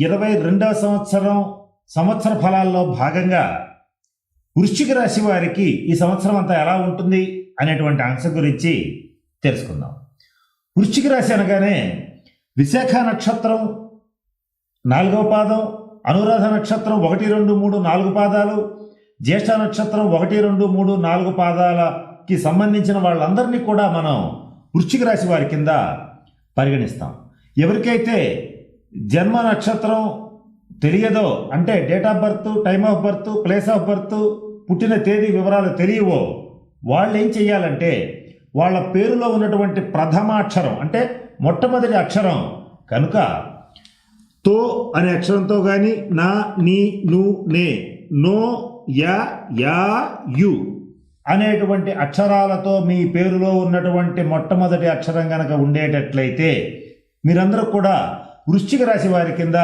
ఇరవై రెండవ సంవత్సరం సంవత్సర ఫలాల్లో భాగంగా వృశ్చిక రాశి వారికి ఈ సంవత్సరం అంతా ఎలా ఉంటుంది అనేటువంటి అంశం గురించి తెలుసుకుందాం. వృశ్చిక రాశి అనగానే విశాఖ నక్షత్రం నాలుగవ పాదం అనురాధ నక్షత్రం ఒకటి రెండు మూడు నాలుగు పాదాలు జ్యేష్ఠ నక్షత్రం ఒకటి రెండు మూడు నాలుగు పాదాలకి సంబంధించిన వాళ్ళందరినీ కూడా మనం వృశ్చిక రాశి వారి కింద పరిగణిస్తాం. ఎవరికైతే జన్మ నక్షత్రం తెలియదో అంటే date of birth time of birth place of birth పుట్టిన తేదీ వివరాలు తెలియవో వాళ్ళు ఏం చెయ్యాలంటే వాళ్ళ పేరులో ఉన్నటువంటి ప్రథమాక్షరం అంటే మొట్టమొదటి అక్షరం కనుక తో అనే అక్షరంతో కానీ నా నీ ను నే నో యా యా యు అనేటువంటి అక్షరాలతో మీ పేరులో ఉన్నటువంటి మొట్టమొదటి అక్షరం కనుక ఉండేటట్లయితే మీరందరూ కూడా వృశ్చిక రాశి వారి కింద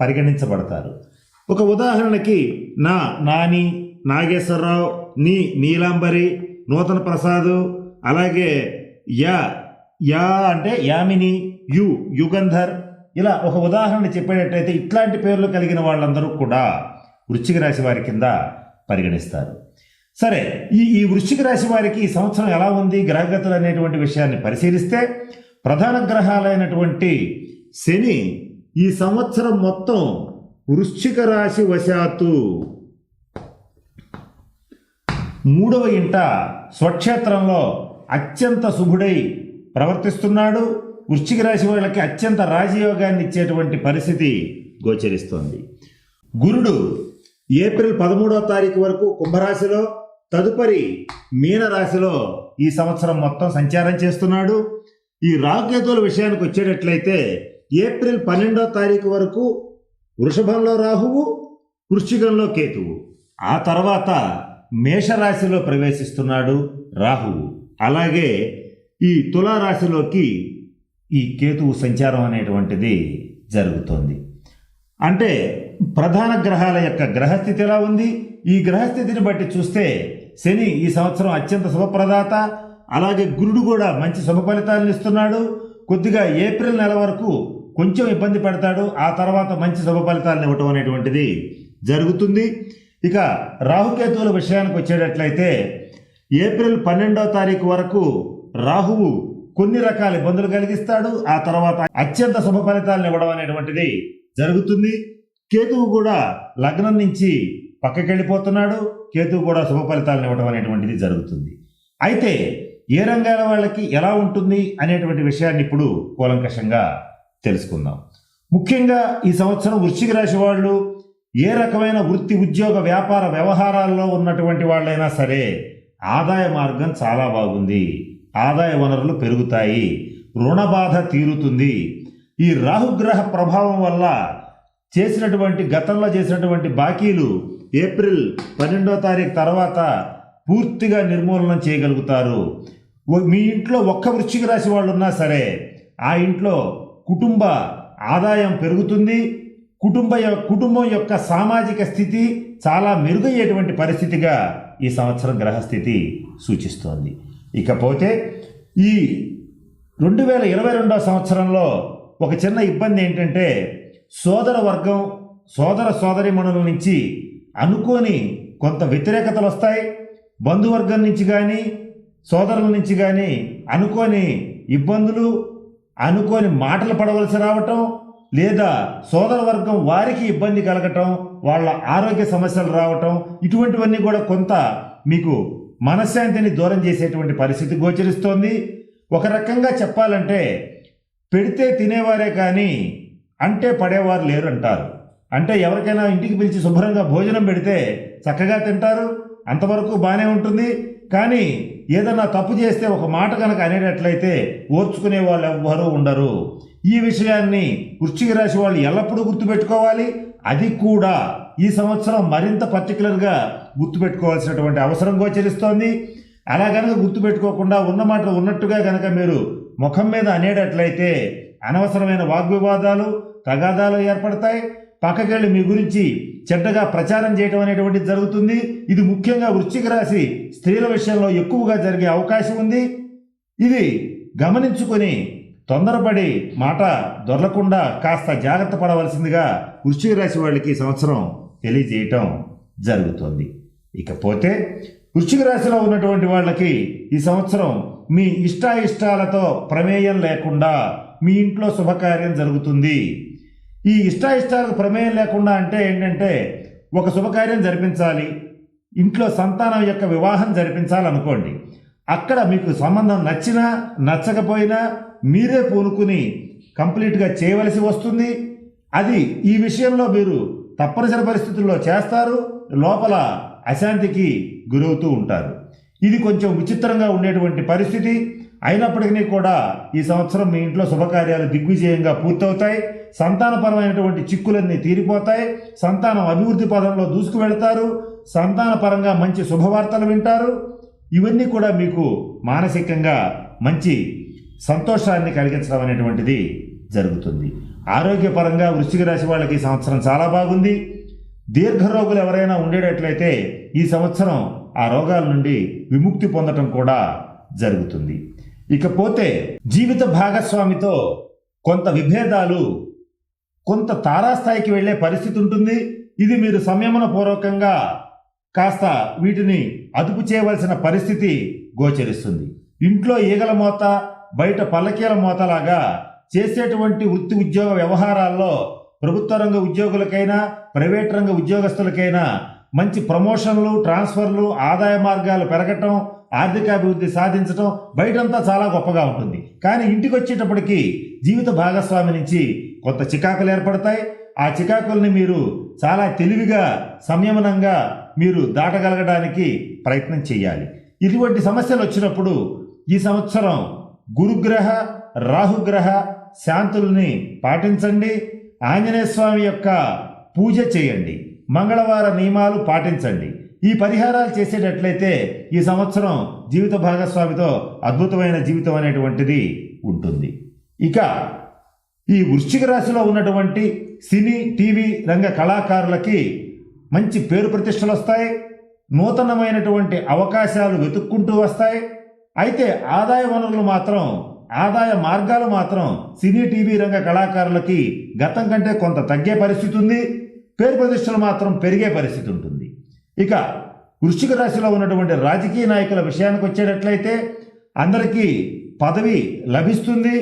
పరిగణించబడతారు. ఒక ఉదాహరణకి నా నాని నాగేశ్వరరావు నీ నీలాంబరి నూతన ప్రసాద్ అలాగే యా యా అంటే యామిని యు యుగంధర్. ఇలా ఒక ఉదాహరణ చెప్పేటట్టయితే ఇట్లాంటి పేర్లు కలిగిన వాళ్ళందరూ కూడా వృశ్చిక రాశి వారి కింద పరిగణిస్తారు. సరే ఈ ఈ వృశ్చిక రాశి వారికి ఈ సంవత్సరం ఎలా ఉంది? గ్రహగతులు అనేటువంటి విషయాన్ని పరిశీలిస్తే ప్రధాన గ్రహాలైనటువంటి శని ఈ సంవత్సరం మొత్తం వృశ్చిక రాశి వశాత్తు. మూడవ ఇంట స్వక్షేత్రంలో అత్యంత శుభుడై ప్రవర్తిస్తున్నాడు. వృశ్చిక రాశి వాళ్ళకి అత్యంత రాజయోగాన్ని ఇచ్చేటువంటి పరిస్థితి గోచరిస్తోంది. గురుడు ఏప్రిల్ పదమూడవ తారీఖు వరకు కుంభరాశిలో తదుపరి మీనరాశిలో ఈ సంవత్సరం మొత్తం సంచారం చేస్తున్నాడు. ఈ రాహుకేతువుల విషయానికి వచ్చేటట్లయితే ఏప్రిల్ పన్నెండో తారీఖు వరకు వృషభంలో రాహువు వృశ్చికంలో కేతువు. ఆ తర్వాత మేషరాశిలో ప్రవేశిస్తున్నాడు రాహువు. అలాగే ఈ తులారాశిలోకి ఈ కేతువు సంచారం అనేటువంటిది జరుగుతోంది. అంటే ప్రధాన గ్రహాల యొక్క గ్రహస్థితి ఎలా ఉంది? ఈ గ్రహస్థితిని బట్టి చూస్తే శని ఈ సంవత్సరం అత్యంత శుభప్రదాత అలాగే గురుడు కూడా మంచి శుభ ఫలితాలను ఇస్తున్నాడు. కొద్దిగా ఏప్రిల్ నెల వరకు కొంచెం ఇబ్బంది పెడతాడు ఆ తర్వాత మంచి శుభ ఫలితాలను ఇవ్వటం అనేటువంటిది జరుగుతుంది. ఇక రాహుకేతువుల విషయానికి వచ్చేటట్లయితే ఏప్రిల్ పన్నెండో తారీఖు వరకు రాహువు కొన్ని రకాల ఇబ్బందులు కలిగిస్తాడు ఆ తర్వాత అత్యంత శుభ ఫలితాలను ఇవ్వడం అనేటువంటిది జరుగుతుంది. కేతువు కూడా లగ్నం నుంచి పక్కకి వెళ్ళిపోతున్నాడు కేతువు కూడా శుభ ఫలితాలను ఇవ్వడం అనేటువంటిది జరుగుతుంది. అయితే ఏ రంగాల వాళ్ళకి ఎలా ఉంటుంది అనేటువంటి విషయాన్ని ఇప్పుడు కూలంకషంగా తెలుసుకుందాం. ముఖ్యంగా ఈ సంవత్సరం వృశ్చిక రాశి వాళ్ళు ఏ రకమైన వృత్తి ఉద్యోగ వ్యాపార వ్యవహారాల్లో ఉన్నటువంటి వాళ్ళైనా సరే ఆదాయ మార్గం చాలా బాగుంది. ఆదాయ వనరులు పెరుగుతాయి. రుణ బాధ తీరుతుంది. ఈ రాహుగ్రహ ప్రభావం వల్ల చేసినటువంటి గతంలో చేసినటువంటి బాకీలు ఏప్రిల్ పన్నెండో తారీఖు తర్వాత పూర్తిగా నిర్మూలన చేయగలుగుతారు. మీ ఇంట్లో ఒక్క వృశ్చిక రాశి వాళ్ళు ఉన్నా సరే ఆ ఇంట్లో కుటుంబ ఆదాయం పెరుగుతుంది. కుటుంబ కుటుంబం యొక్క సామాజిక స్థితి చాలా మెరుగయ్యేటువంటి పరిస్థితిగా ఈ సంవత్సరం గ్రహస్థితి సూచిస్తోంది. ఇకపోతే ఈ రెండు వేల ఇరవై రెండవ సంవత్సరంలో ఒక చిన్న ఇబ్బంది ఏంటంటే సోదర వర్గం సోదర సోదరిమణుల నుంచి అనుకోని కొంత వ్యతిరేకతలు వస్తాయి బంధువర్గం నుంచి కానీ సోదరుల నుంచి కానీ అనుకోని ఇబ్బందులు అనుకోని మాటలు పడవలసి రావటం లేదా సోదర వర్గం వారికి ఇబ్బంది కలగటం వాళ్ళ ఆరోగ్య సమస్యలు రావటం ఇటువంటివన్నీ కూడా కొంత మీకు మనశ్శాంతిని దూరం చేసేటువంటి పరిస్థితి గోచరిస్తోంది. ఒక రకంగా చెప్పాలంటే పెడితే తినేవారే కానీ అంటే పడేవారు లేరు అంటారు. అంటే ఎవరికైనా ఇంటికి పిలిచి శుభ్రంగా భోజనం పెడితే చక్కగా తింటారు. అంతవరకు బాగానే ఉంటుంది. కానీ ఏదన్నా తప్పు చేస్తే ఒక మాట కనుక అనేటట్లయితే ఓర్చుకునే వాళ్ళు ఎవ్వరూ ఉండరు. ఈ విషయాన్ని వృశ్చిక రాశి వాళ్ళు ఎల్లప్పుడూ గుర్తుపెట్టుకోవాలి. అది కూడా ఈ సంవత్సరం మరింత పర్టికులర్గా గుర్తుపెట్టుకోవాల్సినటువంటి అవసరం గోచరిస్తోంది. అలా కనుక గుర్తుపెట్టుకోకుండా మాటలు ఉన్నట్టుగా గనక మీరు ముఖం మీద అనేటట్లయితే అనవసరమైన వాగ్వివాదాలు తగాదాలు ఏర్పడతాయి. పక్కకెళ్ళి మీ గురించి చెడ్డగా ప్రచారం చేయడం అనేటువంటిది జరుగుతుంది. ఇది ముఖ్యంగా వృశ్చిక రాశి స్త్రీల విషయంలో ఎక్కువగా జరిగే అవకాశం ఉంది. ఇది గమనించుకొని తొందరపడి మాట దొరలకుండా కాస్త జాగ్రత్త పడవలసిందిగా వృశ్చిక రాశి వాళ్ళకి సంవత్సరం తెలియజేయటం జరుగుతుంది. ఇకపోతే వృశ్చిక రాశిలో ఉన్నటువంటి వాళ్ళకి ఈ సంవత్సరం మీ ఇష్టాయిష్టాలతో ప్రమేయం లేకుండా మీ ఇంట్లో శుభకార్యం జరుగుతుంది. ఈ ఇష్టాయిష్టాలకు ప్రమేయం లేకుండా అంటే ఏంటంటే ఒక శుభకార్యం జరిపించాలి ఇంట్లో సంతానం యొక్క వివాహం జరిపించాలనుకోండి అక్కడ మీకు సంబంధం నచ్చినా నచ్చకపోయినా మీరే పూనుకుని కంప్లీట్గా చేయవలసి వస్తుంది. అది ఈ విషయంలో మీరు తప్పనిసరి పరిస్థితుల్లో చేస్తారు లోపల అశాంతికి గురవుతూ ఉంటారు. ఇది కొంచెం విచిత్రంగా ఉండేటువంటి పరిస్థితి. అయినప్పటికీ కూడా ఈ సంవత్సరం మీ ఇంట్లో శుభకార్యాలు దిగ్విజయంగా పూర్తవుతాయి. సంతానపరమైనటువంటి చిక్కులన్నీ తీరిపోతాయి. సంతానం అభివృద్ధి పదంలో దూసుకు వెళతారు సంతానపరంగా మంచి శుభవార్తలు వింటారు. ఇవన్నీ కూడా మీకు మానసికంగా మంచి సంతోషాన్ని కలిగించడం అనేటువంటిది జరుగుతుంది. ఆరోగ్యపరంగా వృశ్చిక రాశి వాళ్ళకి ఈ సంవత్సరం చాలా బాగుంది. దీర్ఘరోగులు ఎవరైనా ఉండేటట్లయితే ఈ సంవత్సరం ఆ రోగాల నుండి విముక్తి పొందటం కూడా జరుగుతుంది. ఇకపోతే జీవిత భాగస్వామితో కొంత విభేదాలు కొంత తారాస్థాయికి వెళ్ళే పరిస్థితి ఉంటుంది. ఇది మీరు సంయమన పూర్వకంగా కాస్త వీటిని అదుపు చేయవలసిన పరిస్థితి గోచరిస్తుంది. ఇంట్లో ఈగల మోత బయట పల్లకీల మోతలాగా చేసేటువంటి వృత్తి ఉద్యోగ వ్యవహారాల్లో ప్రభుత్వ రంగ ఉద్యోగులకైనా ప్రైవేట్ రంగ ఉద్యోగస్తులకైనా మంచి ప్రమోషన్లు ట్రాన్స్ఫర్లు ఆదాయ మార్గాలు పెరగటం ఆర్థికాభివృద్ధి సాధించటం బయటంతా చాలా గొప్పగా ఉంటుంది. కానీ ఇంటికి వచ్చేటప్పటికి జీవిత భాగస్వామి నుంచి కొత్త చికాకులు ఏర్పడతాయి. ఆ చికాకుల్ని మీరు చాలా తెలివిగా సంయమనంగా మీరు దాటగలగడానికి ప్రయత్నం చేయాలి. ఇటువంటి సమస్యలు వచ్చినప్పుడు ఈ సంవత్సరం గురుగ్రహ రాహుగ్రహ శాంతుల్ని పాటించండి. ఆంజనేయ స్వామి యొక్క పూజ చేయండి. మంగళవార నియమాలు పాటించండి. ఈ పరిహారాలు చేసేటట్లయితే ఈ సంవత్సరం జీవిత భాగస్వామితో అద్భుతమైన జీవితం అనేటువంటిది ఉంటుంది. ఇక ఈ వృశ్చిక రాశిలో ఉన్నటువంటి సినీ టీవీ రంగ కళాకారులకి మంచి పేరు ప్రతిష్టలు వస్తాయి. నూతనమైనటువంటి అవకాశాలు వెతుక్కుంటూ వస్తాయి. అయితే ఆదాయ వనరులు మాత్రం ఆదాయ మార్గాలు మాత్రం సినీ టీవీ రంగ కళాకారులకి గతం కంటే కొంత తగ్గే పరిస్థితి ఉంది. పేరు ప్రతిష్టలు మాత్రం పెరిగే పరిస్థితి ఉంటుంది. ఇక వృశ్చిక రాశిలో ఉన్నటువంటి రాజకీయ నాయకుల విషయానికి వచ్చేటట్లయితే అందరికీ పదవి లభిస్తుంది.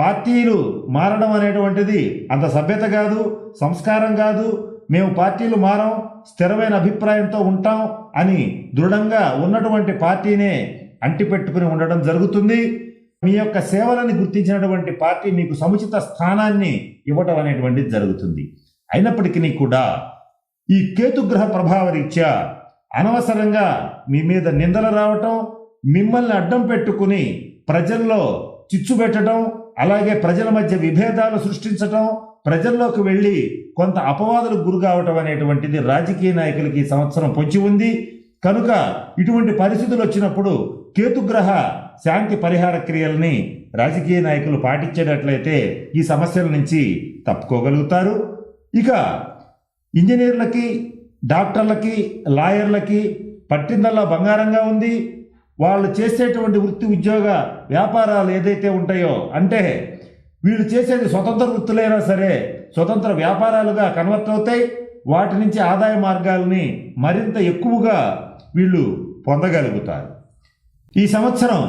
పార్టీలు మారడం అనేటువంటిది అంత సభ్యత కాదు సంస్కారం కాదు. మేము పార్టీలు మారం స్థిరమైన అభిప్రాయంతో ఉంటాం అని దృఢంగా ఉన్నటువంటి పార్టీనే అంటిపెట్టుకుని ఉండడం జరుగుతుంది. మీ యొక్క సేవలను గుర్తించినటువంటి పార్టీ మీకు సముచిత స్థానాన్ని ఇవ్వటం అనేటువంటిది జరుగుతుంది. అయినప్పటికీ కూడా ఈ కేతుగ్రహ ప్రభావరీత్యా అనవసరంగా మీ మీద నిందలు రావటం మిమ్మల్ని అడ్డం పెట్టుకుని ప్రజల్లో చిచ్చు పెట్టడం అలాగే ప్రజల మధ్య విభేదాలు సృష్టించటం ప్రజల్లోకి వెళ్ళి కొంత అపవాదులకు గురి కావటం అనేటువంటిది రాజకీయ నాయకులకి ఈ సంవత్సరం పొంచి ఉంది. కనుక ఇటువంటి పరిస్థితులు వచ్చినప్పుడు కేతుగ్రహ శాంతి పరిహార క్రియల్ని రాజకీయ నాయకులు పాటించేటట్లయితే ఈ సమస్యల నుంచి తప్పుకోగలుగుతారు. ఇక ఇంజనీర్లకి డాక్టర్లకి లాయర్లకి పట్టిందల్లా బంగారంగా ఉంది. వాళ్ళు చేసేటువంటి వృత్తి ఉద్యోగ వ్యాపారాలు ఏదైతే ఉంటాయో అంటే వీళ్ళు చేసేది స్వతంత్ర వృత్తులైనా సరే స్వతంత్ర వ్యాపారాలుగా కన్వర్ట్ అవుతాయి. వాటి నుంచి ఆదాయ మార్గాల్ని మరింత ఎక్కువగా వీళ్ళు పొందగలుగుతారు. ఈ సంవత్సరం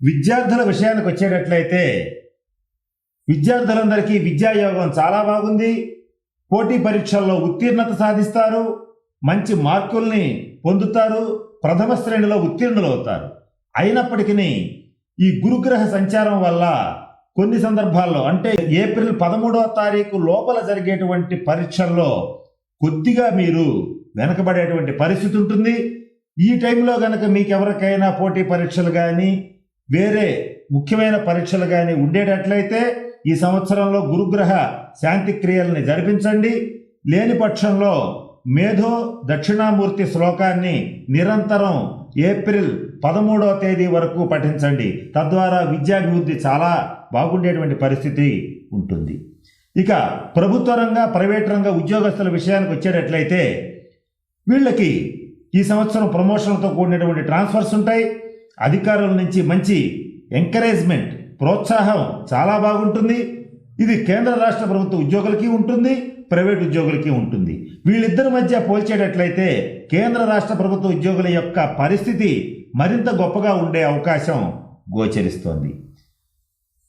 విద్యార్థుల విషయానికి వచ్చేటట్లయితే విద్యార్థులందరికీ విద్యాయోగం చాలా బాగుంది. పోటీ పరీక్షల్లో ఉత్తీర్ణత సాధిస్తారు మంచి మార్కుల్ని పొందుతారు ప్రథమ శ్రేణిలో ఉత్తీర్ణులు అవుతారు అయినప్పటికీ ఈ గురుగ్రహ సంచారం వల్ల కొన్ని సందర్భాల్లో అంటే ఏప్రిల్ పదమూడవ తారీఖు లోపల జరిగేటువంటి పరీక్షల్లో కొద్దిగా మీరు వెనకబడేటువంటి పరిస్థితి ఉంటుంది. ఈ టైంలో కనుక మీకు ఎవరికైనా పోటీ పరీక్షలు కానీ వేరే ముఖ్యమైన పరీక్షలు కానీ ఉండేటట్లయితే ఈ సంవత్సరంలో గురుగ్రహ శాంతి క్రియల్ని జరిపించండి. లేని పక్షంలో మేధో దక్షిణామూర్తి శ్లోకాన్ని నిరంతరం ఏప్రిల్ పదమూడవ తేదీ వరకు పఠించండి. తద్వారా విద్యాభివృద్ధి చాలా బాగుండేటువంటి పరిస్థితి ఉంటుంది. ఇక ప్రభుత్వ రంగ ప్రైవేట్ రంగ ఉద్యోగస్తుల విషయానికి వచ్చేటట్లయితే వీళ్ళకి ఈ సంవత్సరం ప్రమోషన్లతో కూడినటువంటి ట్రాన్స్ఫర్స్ ఉంటాయి. అధికారుల నుంచి మంచి ఎంకరేజ్మెంట్ ప్రోత్సాహం చాలా బాగుంటుంది. ఇది కేంద్ర రాష్ట్ర ప్రభుత్వ ఉద్యోగులకి ఉంటుంది ప్రైవేట్ ఉద్యోగులకి ఉంటుంది. వీళ్ళిద్దరి మధ్య పోల్చేటట్లయితే కేంద్ర రాష్ట్ర ప్రభుత్వ ఉద్యోగుల యొక్క పరిస్థితి మరింత గొప్పగా ఉండే అవకాశం గోచరిస్తోంది.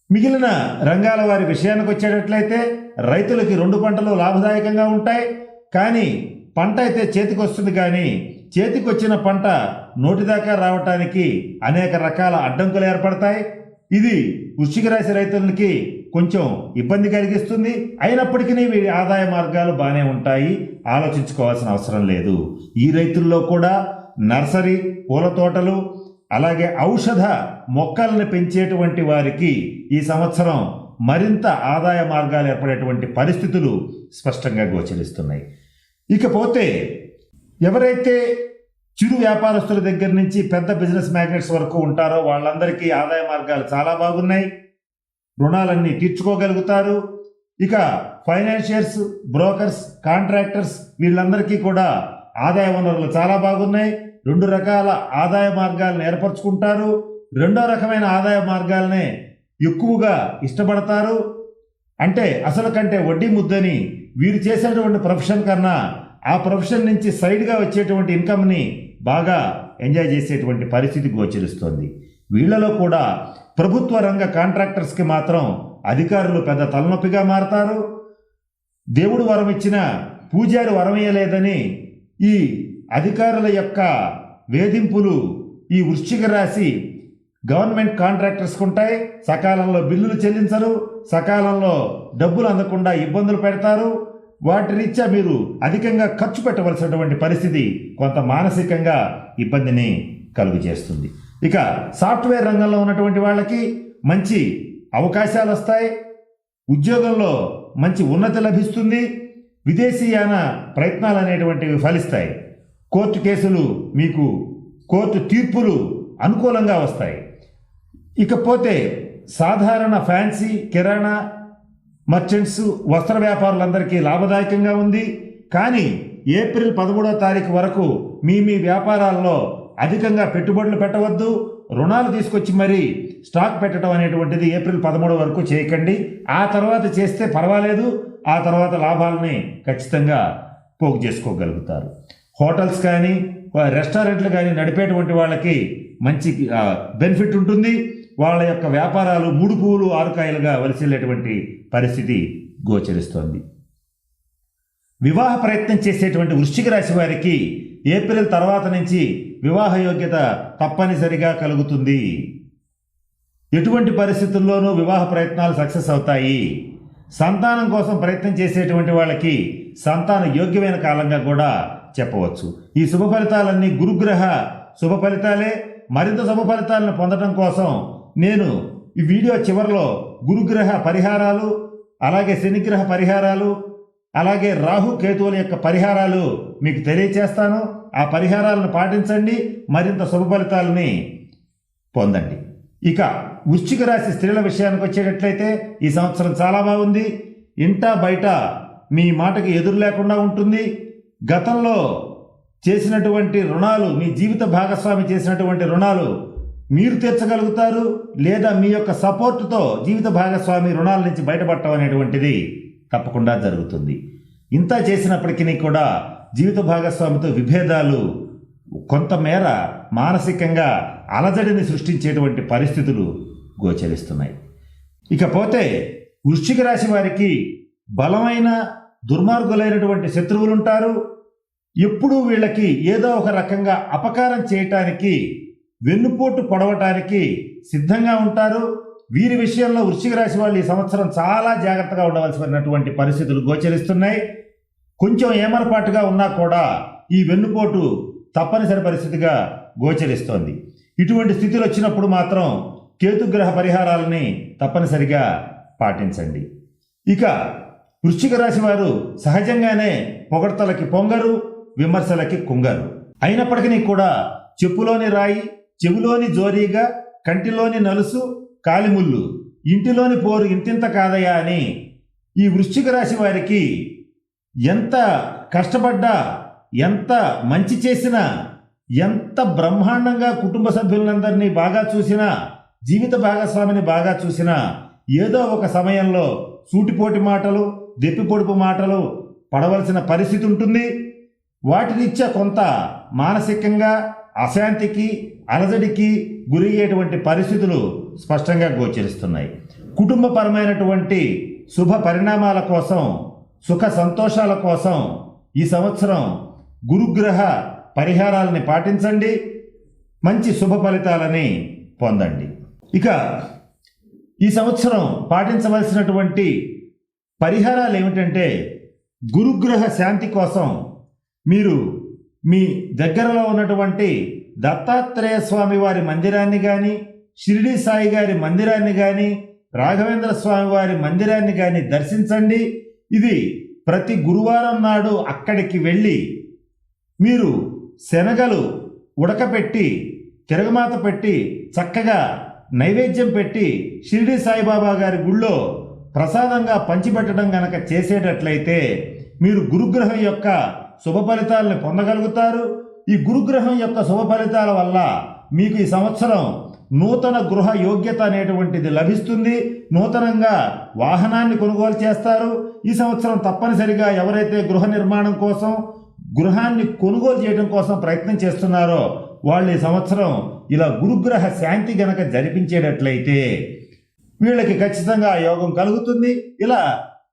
మిగిలిన రంగాల వారి విషయానికి వచ్చేటట్లయితే రైతులకి రెండు పంటలు లాభదాయకంగా ఉంటాయి. కానీ పంట అయితే చేతికొస్తుంది కానీ చేతికి వచ్చిన పంట నోటి దాకా రావటానికి అనేక రకాల అడ్డంకులు ఏర్పడతాయి. ఇది వృశ్చిక రాశి రైతులకి కొంచెం ఇబ్బంది కలిగిస్తుంది. అయినప్పటికీ వీరి ఆదాయ మార్గాలు బాగానే ఉంటాయి. ఆలోచించుకోవాల్సిన అవసరం లేదు. ఈ రైతుల్లో కూడా నర్సరీ పూల తోటలు అలాగే ఔషధ మొక్కలను పెంచేటువంటి వారికి ఈ సంవత్సరం మరింత ఆదాయ మార్గాలు ఏర్పడేటువంటి పరిస్థితులు స్పష్టంగా గోచరిస్తున్నాయి. ఇకపోతే ఎవరైతే చిరు వ్యాపారస్తుల దగ్గర నుంచి పెద్ద బిజినెస్ మ్యాగ్నెట్స్ వరకు ఉంటారో వాళ్ళందరికీ ఆదాయ మార్గాలు చాలా బాగున్నాయి. రుణాలన్నీ తీర్చుకోగలుగుతారు. ఇక ఫైనాన్షియర్స్ బ్రోకర్స్ కాంట్రాక్టర్స్ వీళ్ళందరికీ కూడా ఆదాయ వనరులు చాలా బాగున్నాయి. రెండు రకాల ఆదాయ మార్గాలను ఏర్పరచుకుంటారు. రెండో రకమైన ఆదాయ మార్గాలనే ఎక్కువగా ఇష్టపడతారు. అంటే అసలు కంటే వడ్డీ ముద్దని వీరు చేసేటువంటి ప్రొఫెషన్ కన్నా ఆ ప్రొఫెషన్ నుంచి సైడ్గా వచ్చేటువంటి ఇన్కమ్ని బాగా ఎంజాయ్ చేసేటువంటి పరిస్థితి గోచరిస్తోంది. వీళ్ళలో కూడా ప్రభుత్వ రంగ కాంట్రాక్టర్స్కి మాత్రం అధికారులు పెద్ద తలనొప్పిగా మారతారు. దేవుడు వరం ఇచ్చిన పూజారి వరం ఇయ్యలేదని ఈ అధికారుల యొక్క వేధింపులు ఈ వృశ్చిక రాశి గవర్నమెంట్ కాంట్రాక్టర్స్కి ఉంటాయి సకాలంలో బిల్లులు చెల్లించరు. సకాలంలో డబ్బులు అందకుండా ఇబ్బందులు పెడతారు. వాటి రీత్యా మీరు అధికంగా ఖర్చు పెట్టవలసినటువంటి పరిస్థితి కొంత మానసికంగా ఇబ్బందిని కలుగు చేస్తుంది. ఇక సాఫ్ట్వేర్ రంగంలో ఉన్నటువంటి వాళ్ళకి మంచి అవకాశాలు వస్తాయి. ఉద్యోగంలో మంచి ఉన్నతి లభిస్తుంది. విదేశీయాన ప్రయత్నాలు అనేటువంటివి ఫలిస్తాయి. కోర్టు కేసులు మీకు కోర్టు తీర్పులు అనుకూలంగా వస్తాయి. ఇకపోతే సాధారణ ఫ్యాన్సీ కిరాణా మర్చెంట్స్ వస్త్ర వ్యాపారులందరికీ లాభదాయకంగా ఉంది. కానీ ఏప్రిల్ పదమూడో తారీఖు వరకు మీ మీ వ్యాపారాల్లో అధికంగా పెట్టుబడులు పెట్టవద్దు. రుణాలు తీసుకొచ్చి మరీ స్టాక్ పెట్టడం అనేటువంటిది ఏప్రిల్ పదమూడు వరకు చేయకండి. ఆ తర్వాత చేస్తే పర్వాలేదు. ఆ తర్వాత లాభాలని ఖచ్చితంగా పోగు చేసుకోగలుగుతారు. హోటల్స్ కానీ రెస్టారెంట్లు కానీ నడిపేటువంటి వాళ్ళకి మంచి బెనిఫిట్ ఉంటుంది. వాళ్ళ యొక్క వ్యాపారాలు మూడు పువ్వులు ఆరుకాయలుగా వలసిల్లేటువంటి పరిస్థితి గోచరిస్తోంది. వివాహ ప్రయత్నం చేసేటువంటి వృశ్చిక రాశి వారికి ఏప్రిల్ తర్వాత నుంచి వివాహ యోగ్యత తప్పనిసరిగా కలుగుతుంది. ఎటువంటి పరిస్థితుల్లోనూ వివాహ ప్రయత్నాలు సక్సెస్ అవుతాయి. సంతానం కోసం ప్రయత్నం చేసేటువంటి వాళ్ళకి సంతాన యోగ్యమైన కాలంగా కూడా చెప్పవచ్చు. ఈ శుభ ఫలితాలన్నీ గురుగ్రహ శుభ ఫలితాలే మరింత శుభ ఫలితాలను పొందడం కోసం నేను ఈ వీడియో చివరిలో గురుగ్రహ పరిహారాలు అలాగే శనిగ్రహ పరిహారాలు అలాగే రాహు కేతువుల యొక్క పరిహారాలు మీకు తెలియచేస్తాను. ఆ పరిహారాలను పాటించండి. మరింత శుభ ఫలితాలని పొందండి. ఇక వృశ్చిక రాశి స్త్రీల విషయానికి వచ్చేటట్లయితే ఈ సంవత్సరం చాలా బాగుంది. ఇంటా బయట మీ మాటకి ఎదురు లేకుండా ఉంటుంది. గతంలో చేసినటువంటి రుణాలు మీ జీవిత భాగస్వామి చేసినటువంటి రుణాలు మీరు తీర్చగలుగుతారు లేదా మీ యొక్క సపోర్టుతో జీవిత భాగస్వామి రుణాల నుంచి బయటపడటం అనేటువంటిది తప్పకుండా జరుగుతుంది. ఇంత చేసినప్పటికీ కూడా జీవిత భాగస్వామితో విభేదాలు కొంతమేర మానసికంగా అలజడిని సృష్టించేటువంటి పరిస్థితులు గోచరిస్తున్నాయి. ఇకపోతే వృశ్చిక రాశి వారికి బలమైన దుర్మార్గులైనటువంటి శత్రువులు ఉంటారు ఎప్పుడూ వీళ్ళకి ఏదో ఒక రకంగా అపకారం చేయటానికి వెన్నుపోటు పొడవటానికి సిద్ధంగా ఉంటారు. వీరి విషయంలో వృశ్చిక రాశి వాళ్ళు ఈ సంవత్సరం చాలా జాగ్రత్తగా ఉండవలసినటువంటి పరిస్థితులు గోచరిస్తున్నాయి. కొంచెం ఏమరపాటుగా ఉన్నా కూడా ఈ వెన్నుపోటు తప్పనిసరి పరిస్థితిగా గోచరిస్తోంది. ఇటువంటి స్థితులు వచ్చినప్పుడు మాత్రం కేతుగ్రహ పరిహారాలని తప్పనిసరిగా పాటించండి. ఇక వృశ్చిక రాశి వారు సహజంగానే పొగడ్తలకి పొంగరు విమర్శలకి కుంగరు. అయినప్పటికీ కూడా చెప్పులోని రాయి చెవిలోని జోరీగా కంటిలోని నలుసు కాలిముళ్ళు. ఇంటిలోని పోరు ఇంతింత కాదయా అని ఈ వృశ్చిక రాశి వారికి ఎంత కష్టపడ్డా ఎంత మంచి చేసినా ఎంత బ్రహ్మాండంగా కుటుంబ సభ్యులందరినీ బాగా చూసినా జీవిత భాగస్వామిని బాగా చూసినా ఏదో ఒక సమయంలో సూటిపోటి మాటలు దెప్పిపొడుపు మాటలు పడవలసిన పరిస్థితి ఉంటుంది. వాటినిచ్చే కొంత మానసికంగా అశాంతికి అలజడికి గురయ్యేటువంటి పరిస్థితులు స్పష్టంగా గోచరిస్తున్నాయి. కుటుంబపరమైనటువంటి శుభ పరిణామాల కోసం సుఖ సంతోషాల కోసం ఈ సంవత్సరం గురుగ్రహ పరిహారాలని పాటించండి. మంచి శుభ ఫలితాలని పొందండి. ఇక ఈ సంవత్సరం పాటించవలసినటువంటి పరిహారాలు ఏమిటంటే గురుగ్రహ శాంతి కోసం మీరు మీ దగ్గరలో ఉన్నటువంటి దత్తాత్రేయ స్వామి వారి మందిరాన్ని కానీ షిరిడి సాయి గారి మందిరాన్ని కానీ రాఘవేంద్ర స్వామి వారి మందిరాన్ని కానీ దర్శించండి. ఇది ప్రతి గురువారం నాడు అక్కడికి వెళ్ళి మీరు శనగలు ఉడకపెట్టి తిరగమాత పెట్టి చక్కగా నైవేద్యం పెట్టి షిరిడి సాయిబాబా గారి గుళ్ళో ప్రసాదంగా పంచిపెట్టడం గనక చేసేటట్లయితే మీరు గురుగ్రహం యొక్క శుభ ఫలితాలను పొందగలుగుతారు. ఈ గురుగ్రహం యొక్క శుభ ఫలితాల వల్ల మీకు ఈ సంవత్సరం నూతన గృహ యోగ్యత అనేటువంటిది లభిస్తుంది. నూతనంగా వాహనాన్ని కొనుగోలు చేస్తారు. ఈ సంవత్సరం తప్పనిసరిగా ఎవరైతే గృహ నిర్మాణం కోసం గృహాన్ని కొనుగోలు చేయడం కోసం ప్రయత్నం చేస్తున్నారో వాళ్ళు ఈ సంవత్సరం ఇలా గురుగ్రహ శాంతి గనక జరిపించేటట్లయితే వీళ్ళకి ఖచ్చితంగా యోగం కలుగుతుంది. ఇలా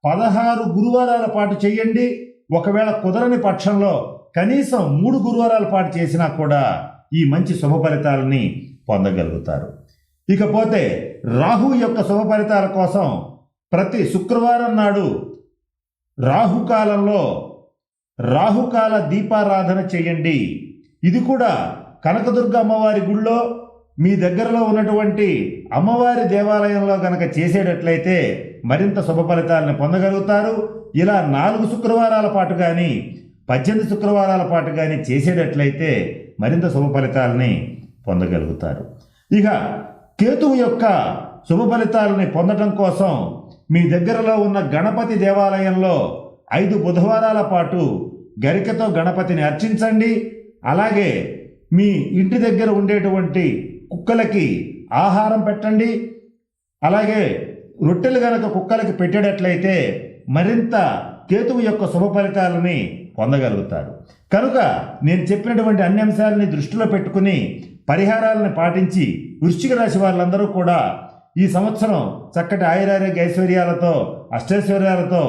పదహారు గురువారాల పాటు చేయండి. ఒకవేళ కుదరని పక్షంలో కనీసం మూడు గురువారాల పాటు చేసినా కూడా ఈ మంచి శుభ ఫలితాలని పొందగలుగుతారు. ఇకపోతే రాహు యొక్క శుభ ఫలితాల కోసం ప్రతి శుక్రవారం నాడు రాహుకాలంలో రాహుకాల దీపారాధన చేయండి. ఇది కూడా కనకదుర్గ అమ్మవారి గుళ్ళో మీ దగ్గరలో ఉన్నటువంటి అమ్మవారి దేవాలయంలో గనక చేసేటట్లయితే మరింత శుభ ఫలితాలను పొందగలుగుతారు. ఇలా నాలుగు శుక్రవారాల పాటు కానీ పద్దెనిమిది శుక్రవారాల పాటు కానీ చేసేటట్లయితే మరింత శుభ ఫలితాలని పొందగలుగుతారు. ఇక కేతువు యొక్క శుభ ఫలితాలని పొందటం కోసం మీ దగ్గరలో ఉన్న గణపతి దేవాలయంలో ఐదు బుధవారాల పాటు గరికతో గణపతిని అర్చించండి. అలాగే మీ ఇంటి దగ్గర ఉండేటువంటి కుక్కలకి ఆహారం పెట్టండి. అలాగే రొట్టెలు గనక కుక్కలకి పెట్టేటట్లయితే మరింత కేతువు యొక్క శుభ ఫలితాలని పొందగలుగుతారు కనుక నేను చెప్పినటువంటి అన్ని అంశాలని దృష్టిలో పెట్టుకుని పరిహారాలను పాటించి వృశ్చిక రాశి వాళ్ళందరూ కూడా ఈ సంవత్సరం చక్కటి ఆయురారోగ్య ఐశ్వర్యాలతో అష్టైశ్వర్యాలతో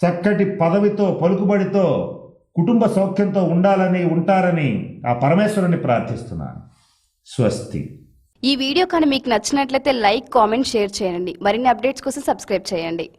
చక్కటి పదవితో పలుకుబడితో కుటుంబ సౌఖ్యంతో ఉండాలని ఉంటారని ఆ పరమేశ్వరుని ప్రార్థిస్తున్నాను. స్వస్తి. ఈ వీడియో కానీ మీకు నచ్చినట్లయితే లైక్ కామెంట్ షేర్ చేయండి. మరిన్ని అప్డేట్స్ కోసం సబ్స్క్రైబ్ చేయండి.